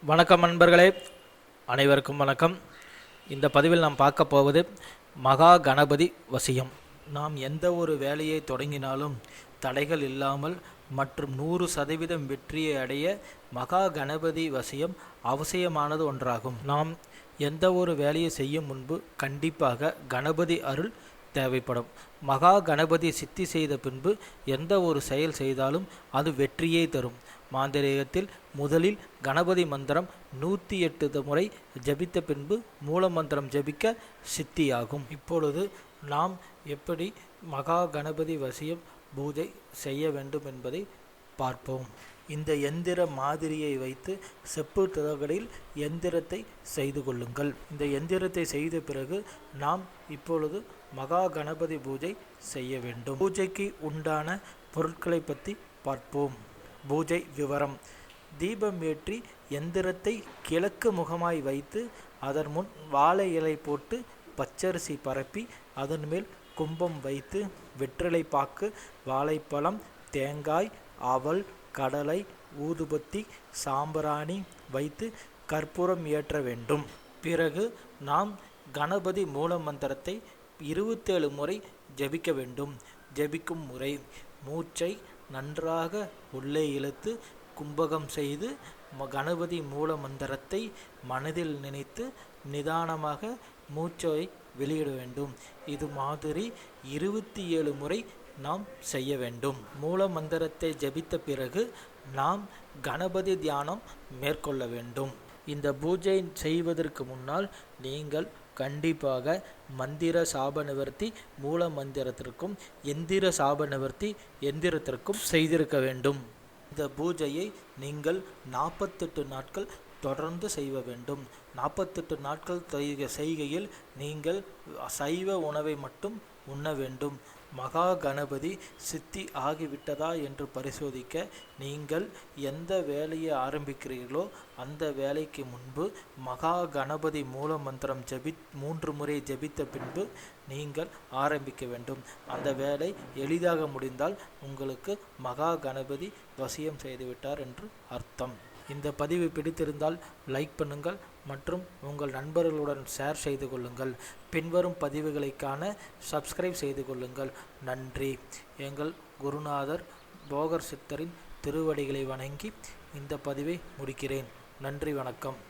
வணக்கம் நண்பர்களே அனைவருக்கும் வணக்கம். இந்த பதிவில் நாம் பார்க்க போவது மகா கணபதி வசியம். நாம் எந்த ஒரு வேலையை தொடங்கினாலும் தடைகள் இல்லாமல் மற்றும் நூறு சதவீதம் வெற்றியை அடைய மகா கணபதி வசியம் அவசியமானது ஒன்றாகும். நாம் எந்த ஒரு வேலையை செய்யும் முன்பு கண்டிப்பாக கணபதி அருள் தேவைப்படும். மகா கணபதி சித்தி செய்த பின்பு எந்த ஒரு செயல் செய்தாலும் அது வெற்றியே தரும். மாந்திரீகத்தில் முதலில் கணபதி மந்திரம் நூற்றி எட்டு முறை ஜபித்த பின்பு மூல மந்திரம் ஜபிக்க சித்தியாகும். இப்பொழுது நாம் எப்படி மகா கணபதி வசியம் பூஜை செய்ய வேண்டும் என்பதை பார்ப்போம். இந்த எந்திர மாதிரியை வைத்து செப்பு தகடில் எந்திரத்தை செய்து கொள்ளுங்கள். இந்த எந்திரத்தை செய்த பிறகு நாம் இப்பொழுது மகா கணபதி பூஜை செய்ய வேண்டும். பூஜைக்கு உண்டான பொருட்களை பற்றி பார்ப்போம். பூஜை விவரம். தீபம் ஏற்றி எந்திரத்தை கிழக்கு முகமாய் வைத்து அதன் முன் வாழை இலை போட்டு பச்சரிசி பரப்பி அதன் மேல் கும்பம் வைத்து வெற்றிலை பாக்கு வாழைப்பழம் தேங்காய் அவல் கடலை ஊதுபத்தி சாம்பிராணி வைத்து கற்பூரம் ஏற்ற வேண்டும். பிறகு நாம் கணபதி மூல மந்திரத்தை இருபத்தேழு முறை ஜெபிக்க வேண்டும். ஜெபிக்கும் முறை மூச்சை நன்றாக உள்ளே இழுத்து கும்பகம் செய்து கணபதி மூல மந்திரத்தை மனதில் நினைத்து நிதானமாக மூச்சை வெளியிட வேண்டும். இது மாதிரி இருபத்தி ஏழு முறை நாம் செய்ய வேண்டும். மூல மந்திரத்தை ஜபித்த பிறகு நாம் கணபதி தியானம் மேற்கொள்ள வேண்டும். இந்த பூஜை செய்வதற்கு முன்னால் நீங்கள் கண்டிப்பாக மந்திர சாப நிவர்த்தி மூல மந்திரத்திற்கும் எந்திர சாப நிவர்த்தி எந்திரத்திற்கும் செய்திருக்க வேண்டும். இந்த பூஜையை நீங்கள் நாற்பத்தெட்டு நாட்கள் தொடர்ந்து செய்ய வேண்டும். நாற்பத்தெட்டு நாட்கள் செய்க- செய்கையில் நீங்கள் சைவ உணவை மட்டும் உண்ண வேண்டும். மகா கணபதி சித்தி ஆகிவிட்டதா என்று பரிசோதிக்க நீங்கள் எந்த வேலையை ஆரம்பிக்கிறீர்களோ அந்த வேலைக்கு முன்பு மகா கணபதி மூல மந்திரம் ஜபி மூன்று முறை ஜபித்த பின்பு நீங்கள் ஆரம்பிக்க வேண்டும். அந்த வேலை எளிதாக முடிந்தால் உங்களுக்கு மகா கணபதி வசியம் செய்துவிட்டார் என்று அர்த்தம். இந்த பதிவு பிடித்திருந்தால் லைக் பண்ணுங்கள் மற்றும் உங்கள் நண்பர்களுடன் ஷேர் செய்து கொள்ளுங்கள். பின்வரும் பதிவுகளைக்கான சப்ஸ்கிரைப் செய்து கொள்ளுங்கள். நன்றி. எங்கள் குருநாதர் போகர் சித்தரின் திருவடிகளை வணங்கி இந்த பதிவை முடிக்கிறேன். நன்றி வணக்கம்.